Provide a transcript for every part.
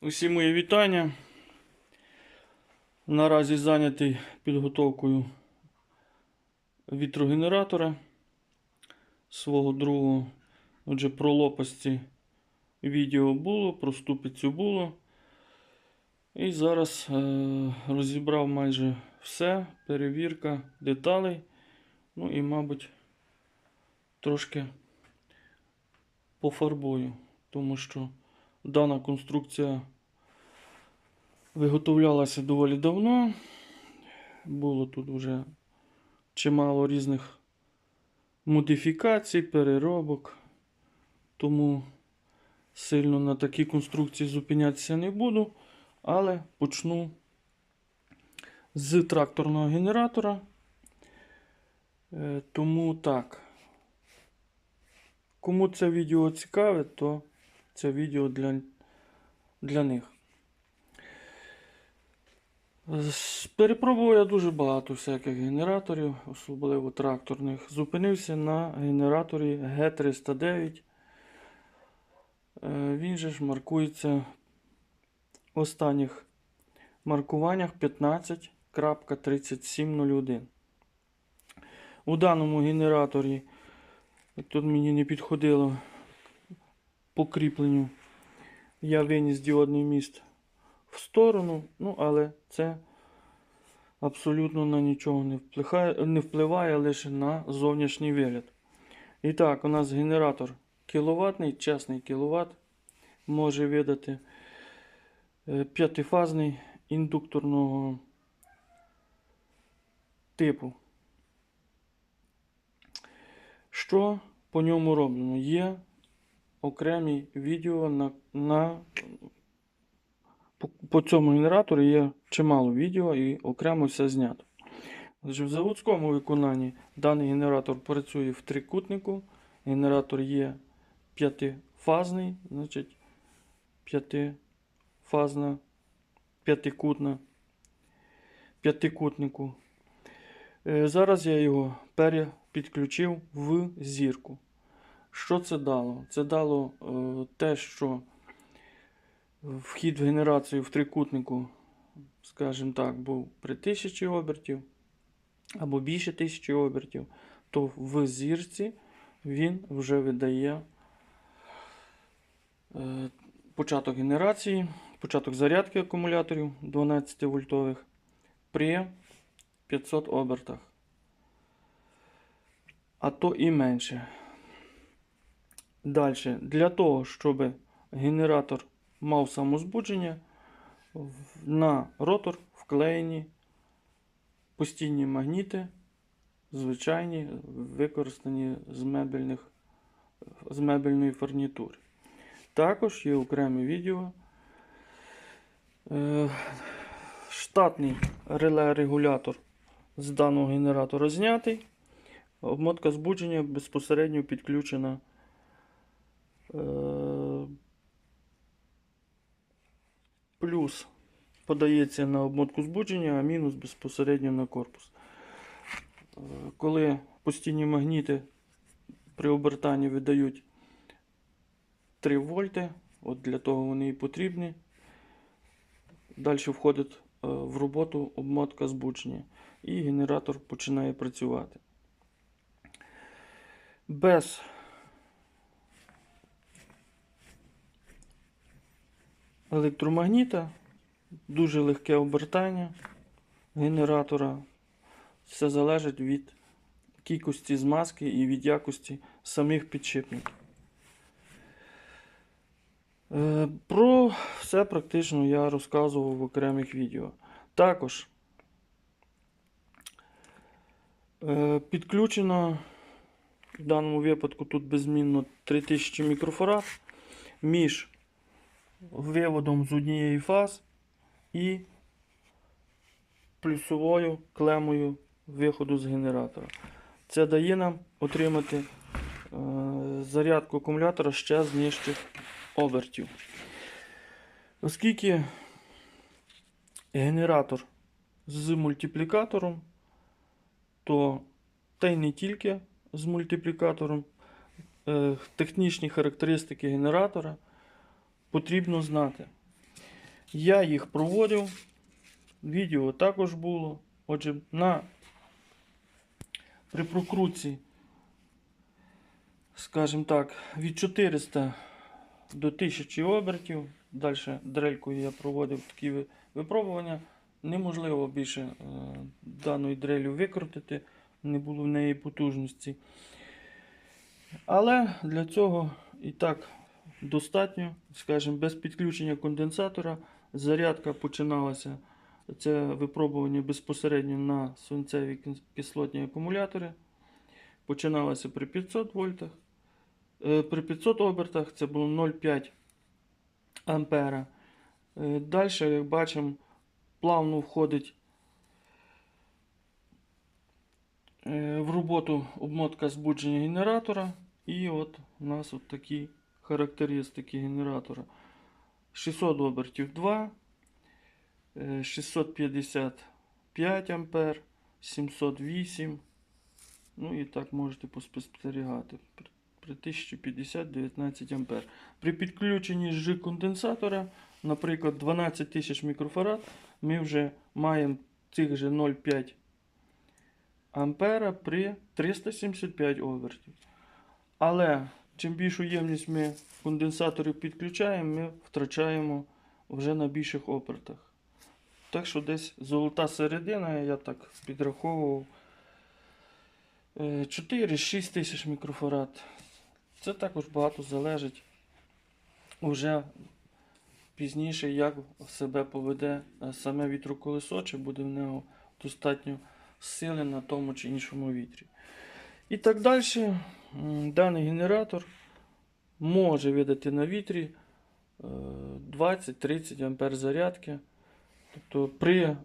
Усі мої вітання. Наразі зайнятий підготовкою вітрогенератора свого другого. Отже, про лопасті відео було, про ступицю було. І зараз е- розібрав майже все. Перевірка деталей. Ну і, мабуть, трошки пофарбую, тому що дана конструкція виготовлялася доволі давно. Було тут вже чимало різних модифікацій, переробок. Тому сильно на такій конструкції зупинятися не буду. Але почну з тракторного генератора. Е, Тому так. Кому це відео цікаве, то це відео для, для них. Перепробував я дуже багато всяких генераторів, особливо тракторних. Зупинився на генераторі G309. Е, Він же ж маркується в останніх маркуваннях 15.3701. У даному генераторі тут мені не підходило по кріпленню. Я виніс діодний міст в сторону, ну, але це абсолютно на нічого не впливає, не впливає лише на зовнішній вигляд. І так, у нас генератор кіловатний, чесний кіловат, може видати е, п'ятифазний індукторного типу. Що по ньому роблено? Є окремі відео на, на по, по цьому генератору є чимало відео і окремо все знято. Отже, в заводському виконанні даний генератор працює в трикутнику. Генератор є п'ятифазний, значить п'ятифазна, п'ятикутна, п'ятикутнику. Е, Зараз я його перепідключив в зірку. Що це дало? Це дало е, те, що вхід в генерацію в трикутнику, скажімо так, був при 1000 обертів або більше 1000 обертів, то в зірці він вже видає е, початок генерації, початок зарядки акумуляторів 12 вольтових при 500 обертах. А то і менше. Далі, для того, щоб генератор мав самозбудження, на ротор вклеєні постійні магніти, звичайні, використані з, мебельних, з мебельної фурнітури. Також є окреме відео. Е, штатний реле-регулятор з даного генератора знятий. Обмотка збудження безпосередньо підключена. Е, плюс подається на обмотку збудження, а мінус безпосередньо на корпус. Е, Коли постійні магніти при обертанні видають 3 вольти, от для того вони і потрібні. Далі входить е, в роботу обмотка збудження, і генератор починає працювати. Без електромагніта дуже легке обертання генератора. Все залежить від кількості змазки і від якості самих підшипників. Е, Про все практично я розказував в окремих відео. Також е, підключено в даному випадку тут беззмінно 3000 мікрофарад між виводом з однієї фаз і плюсовою клемою виходу з генератора. Це дає нам отримати е, зарядку акумулятора ще з нижчих обертів. Оскільки генератор з мультиплікатором, то та й не тільки з мультиплікатором, е, технічні характеристики генератора потрібно знати. Я їх проводив. Відео також було. Отже, на при прокрутці, скажімо так, від 400 до 1000 обертів. Далі дрелькою я проводив такі випробування. Неможливо більше е, даною дрелю викрутити, не було в неї потужності. Але для цього і так достатньо, скажімо, без підключення конденсатора. Зарядка починалася. Це випробування безпосередньо на свинцеві кис- кислотні акумулятори. Починалося при 500 вольтах. Е, При 500 обертах це було 0,5 ампера. Далі, як бачимо, плавно входить е, в роботу обмотка збудження генератора. І от у нас от такі характеристики генератора. 600 обертів 2, е, 655 ампер, 708. Ну і так можете поспостерігати. При- При 1050 19 ампер. При підключенні з конденсатора, наприклад, 12 тисяч мікрофарад, ми вже маємо цих же 0,5 ампера при 375 обертів. Але чим більшу ємність ми конденсаторів підключаємо, ми втрачаємо вже на більших обертах. Так що десь золота середина, я так підраховував. 4-6 тисяч мікрофарад. Це також багато залежить вже пізніше, як себе поведе е, саме вітроколесо, чи буде в нього достатньо сили на тому чи іншому вітрі. І так далі, даний генератор може видати на вітрі е, 20-30 ампер зарядки. Тобто при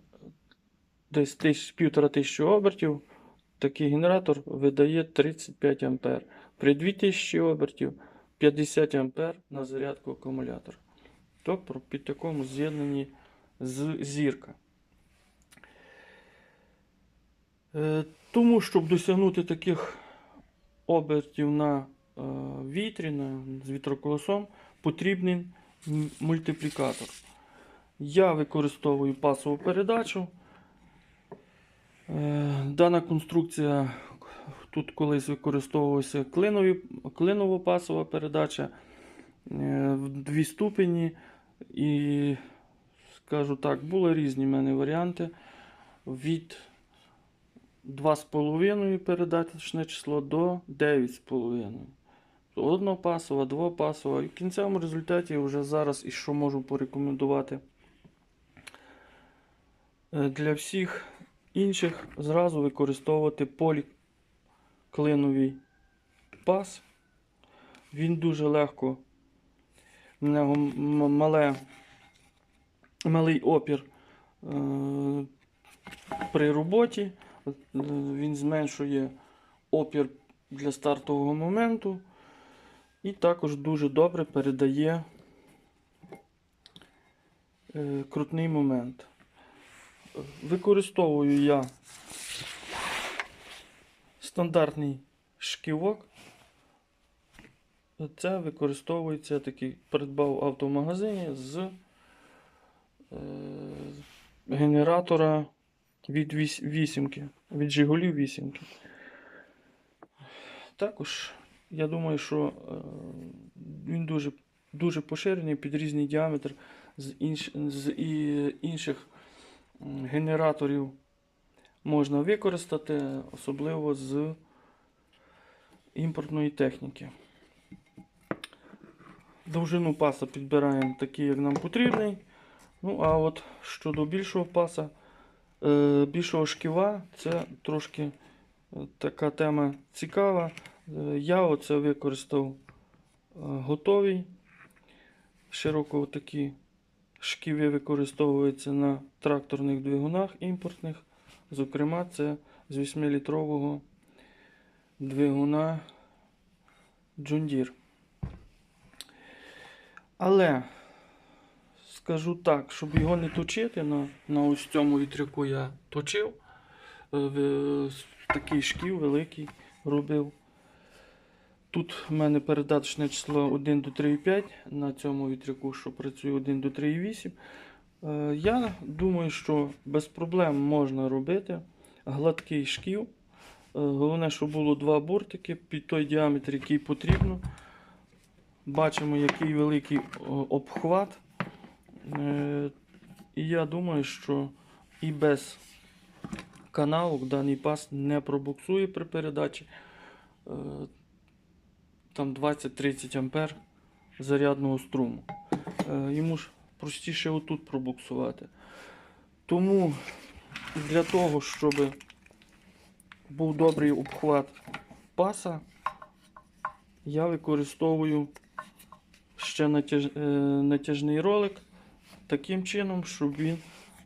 десь тисяч, півтора тисячі обертів такий генератор видає 35 ампер. При 2000 обертів 50 ампер на зарядку акумулятора. Тобто при такому з'єднанні з зірка. Е, Тому, щоб досягнути таких обертів на е, вітрі, з вітроколесом, потрібний мультиплікатор. Я використовую пасову передачу. Е, Дана конструкція тут колись використовувалася клиново-пасова передача е, в дві ступені. І, скажу так, були різні в мене варіанти. Від 2,5 передаточне число до 9,5. Однопасова, двопасова. І в кінцевому результаті вже зараз і що можу порекомендувати е, для всіх інших зразу використовувати поліклиновий пас. Він дуже легко, в нього мале, малий опір е, при роботі. Е, Він зменшує опір для стартового моменту. І також дуже добре передає е, крутний момент. Використовую я стандартний шківок. Це використовується такий, придбав автомагазині з е, генератора від віс- вісімки, від Жигулів вісімки. Також я думаю, що е, він дуже, дуже поширений під різний діаметр з, інш, з інших генераторів можна використати, особливо з імпортної техніки. Довжину паса підбираємо такий, як нам потрібний. Ну, а от щодо більшого паса, більшого шківа, це трошки е, така тема цікава. Е, Я оце використав е, готовий. Широко такі шківи використовуються на тракторних двигунах імпортних. Зокрема, це з 8-літрового двигуна Deere. Але скажу так, щоб його не точити, на, на ось цьому вітряку я точив. Е, в- Такий шків великий робив. Тут в мене передаточне число 1 до 3,5 на цьому вітряку, що працює 1 до 3,8. Е, Я думаю, що без проблем можна робити гладкий шків. Е, Головне, щоб було два бортики під той діаметр, який потрібно. Бачимо, який великий обхват. Е, І я думаю, що і без каналок даний пас не пробуксує при передачі. Е, Там 20-30 ампер зарядного струму. Е, Йому ж простіше отут пробуксувати. Тому для того, щоб був добрий обхват паса, я використовую ще натяж, натяжний ролик таким чином, щоб він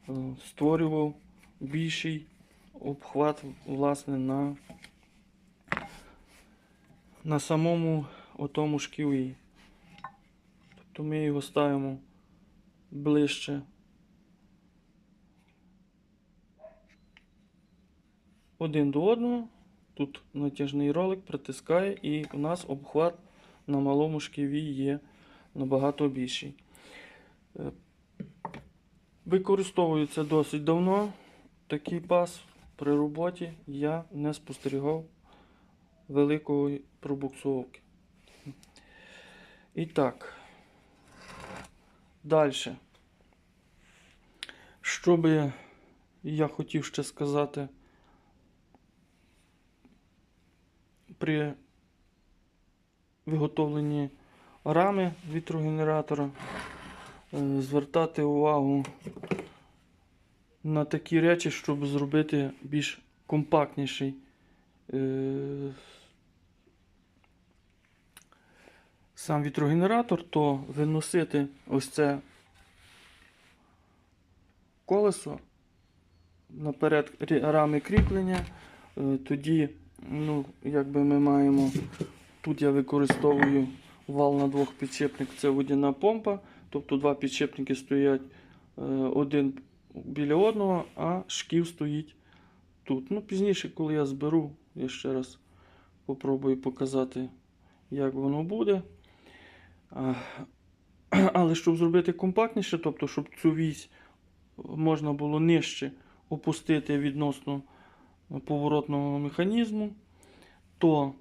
е, створював більший обхват власне на, на самому отому шківі. Тобто ми його ставимо ближче один до одного. Тут натяжний ролик притискає, і у нас обхват на малому шківі є набагато більший. Використовується досить давно такий пас при роботі. Я не спостерігав великої пробуксовки. І так. Далі. Що би я хотів ще сказати при виготовленні рами вітрогенератора, звертати увагу на такі речі, щоб зробити більш компактніший е, сам вітрогенератор, то виносити ось це колесо наперед рами кріплення. Е, Тоді, ну, якби ми маємо, тут я використовую вал на двох підшипник, це водяна помпа. Тобто два підшипники стоять е, один біля одного, а шків стоїть тут. Ну, пізніше, коли я зберу, я ще раз попробую показати, як воно буде. Але щоб зробити компактніше, тобто, щоб цю вісь можна було нижче опустити відносно поворотного механізму, то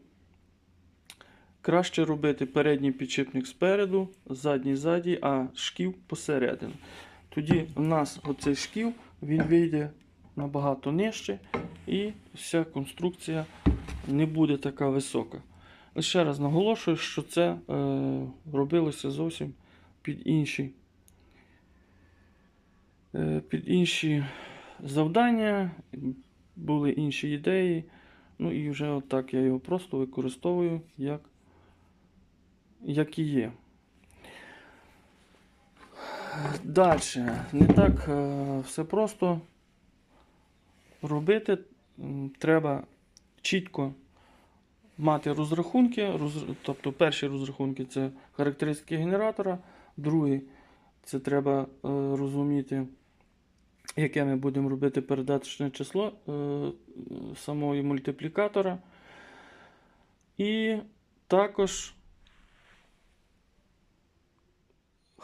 краще робити передній підшипник спереду, задній ззаді, а шків посередину. Тоді у нас оцей шків він вийде набагато нижче і вся конструкція не буде така висока. Ще раз наголошую, що це е, робилося зовсім під інші, е, під інші завдання, були інші ідеї. Ну і вже отак я його просто використовую як, як і є. Далі, не так е, все просто робити. Треба чітко мати розрахунки. роз- Тобто перші розрахунки це характеристики генератора, другий це треба е, розуміти, яке ми будемо робити передаточне число е, самого мультиплікатора. І також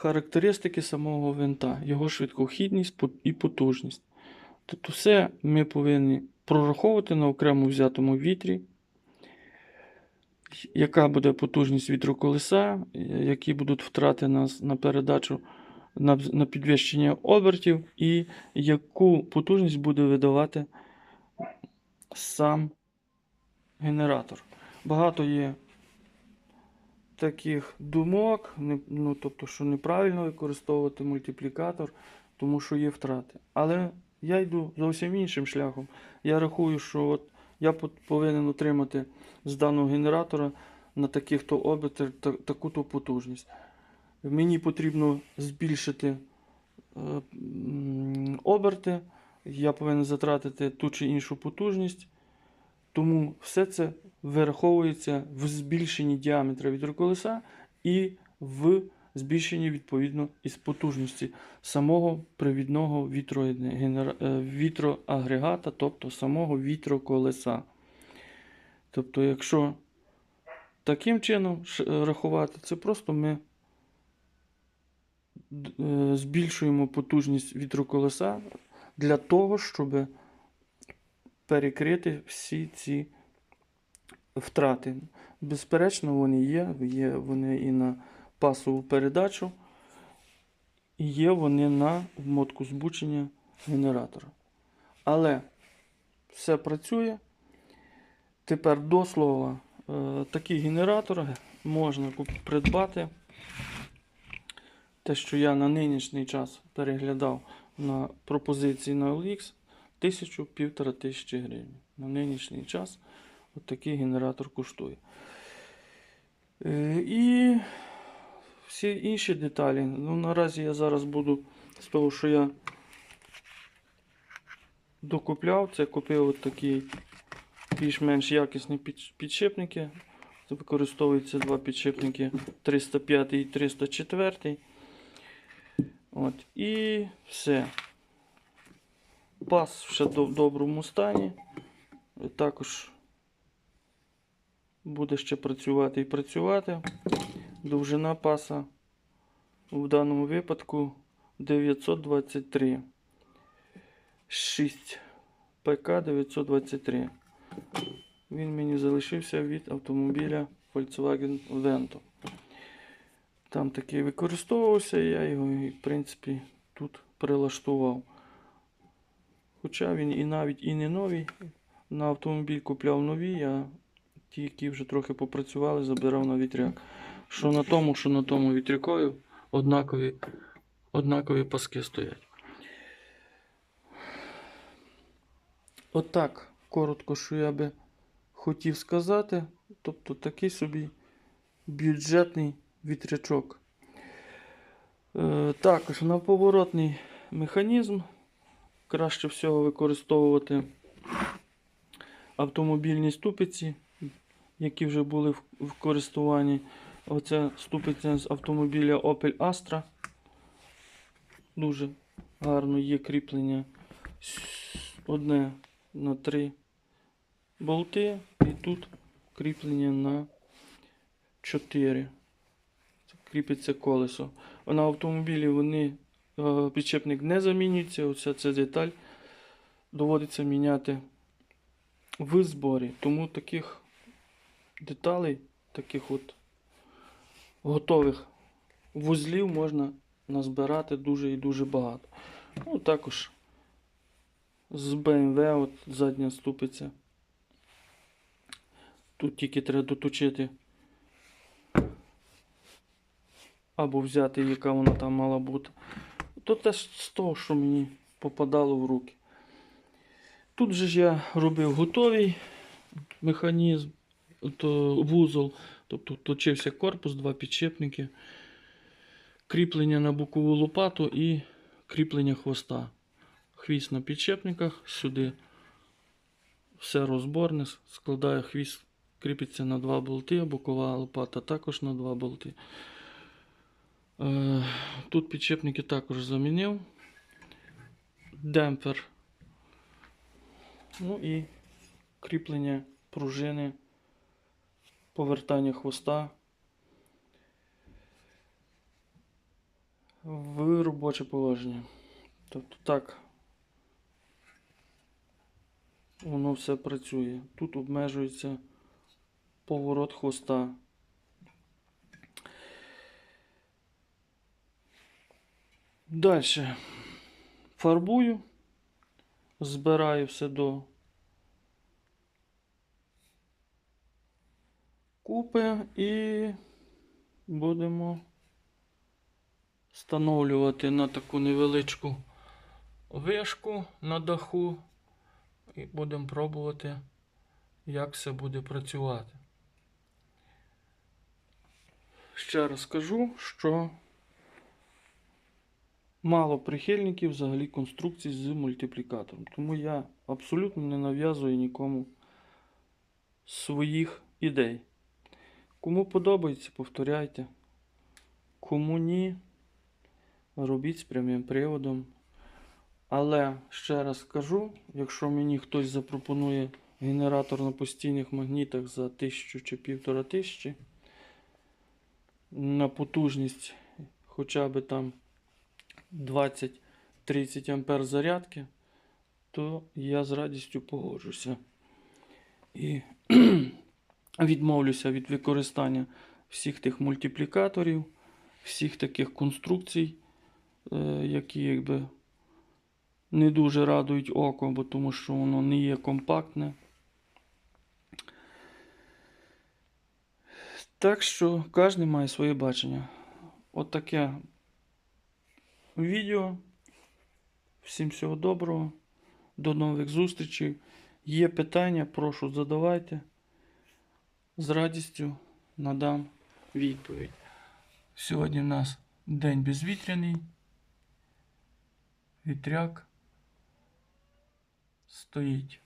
характеристики самого винта, його швидкохідність і потужність. Тобто все ми повинні прораховувати на окремо взятому вітрі, яка буде потужність вітроколеса, які будуть втрати на, с- на передачу на, на підвищення обертів, і яку потужність буде видавати сам генератор. Багато є таких думок, ну, тобто, що неправильно використовувати мультиплікатор, тому що є втрати. Але я йду зовсім іншим шляхом. Я рахую, що от я повинен отримати з даного генератора на таких-то обертах та- таку-то потужність. Мені потрібно збільшити е, оберти, я повинен затратити ту чи іншу потужність. Тому все це вираховується в збільшенні діаметра вітроколеса і в збільшенні відповідно із потужності самого привідного е, вітроагрегата, тобто самого вітроколеса. Тобто, якщо таким чином рахувати, це просто ми е, збільшуємо потужність вітроколеса для того, щоб перекрити всі ці втрати. Безперечно, вони є. Є вони і на пасову передачу, і є вони на обмотку збучення генератора. Але все працює. Тепер до слова, е, такий генератор можна придбати. Те, що я на нинішній час переглядав на пропозиції на OLX, тисячу півтора тисячі гривень. На нинішній час от такий генератор коштує. Е, І всі інші деталі. Ну, наразі я зараз буду з того, що я докупляв, це купив от такі більш-менш якісні під- підшипники. Це використовуються два підшипники 305 і 304. От, і все. Пас ще в доброму стані. Також буде ще працювати і працювати. Довжина паса в даному випадку 923. 6 ПК 923. Він мені залишився від автомобіля Volkswagen Vento. Там такий використовувався, я його, в принципі, тут прилаштував. Хоча він і навіть і не новий. На автомобіль купляв нові, а ті, які вже трохи попрацювали, забирав на вітряк. Що на тому, що на тому вітрякові однакові, однакові паски стоять. Отак, коротко, що я би хотів сказати. Тобто такий собі бюджетний вітрячок. Е, також на поворотний механізм краще всього використовувати автомобільні ступиці, які вже були в, користуванні. Оце ступиця з автомобіля Opel Astra. Дуже гарно є кріплення. Одне на три болти, і тут кріплення на 4. Кріпиться колесо. На автомобілі вони е, підчепник не замінюється. Оця ця деталь доводиться міняти в зборі. Тому таких деталей, таких от готових вузлів можна назбирати дуже і дуже багато. Ну, також з BMW от задня ступиця. Тут тільки треба доточити. Або взяти, яка вона там мала бути. То теж з того, що мені попадало в руки. Тут же ж я робив готовий механізм, то вузол, тобто точився корпус, два підшипники, кріплення на бокову лопату і кріплення хвоста. Хвіст на підшипниках, сюди все розборне, складаю хвіст, кріпиться на два болти, бокова лопата також на два болти. Е, Тут підшипники також замінив. Демпфер. Ну і кріплення пружини, повертання хвоста в робоче положення. Тобто так воно все працює. Тут обмежується поворот хвоста. Далі фарбую, збираю все до купи і будемо встановлювати на таку невеличку вишку на даху і будемо пробувати, як все буде працювати. Ще раз скажу, що мало прихильників взагалі конструкцій з мультиплікатором. Тому я абсолютно не нав'язую нікому своїх ідей. Кому подобається, повторяйте. Кому ні, робіть з прямим приводом. Але ще раз скажу, якщо мені хтось запропонує генератор на постійних магнітах за 1000 чи 1500 на потужність хоча б там 20-30 ампер зарядки, то я з радістю погоджуся. І відмовлюся від використання всіх тих мультиплікаторів, всіх таких конструкцій, е, які якби не дуже радують око, бо тому що воно не є компактне. Так що кожен має своє бачення. От таке відео. Всім всього доброго. До нових зустрічей. Є питання, прошу задавайте. З радістю надам відповідь. Сьогодні в нас день безвітряний. Вітряк стоїть.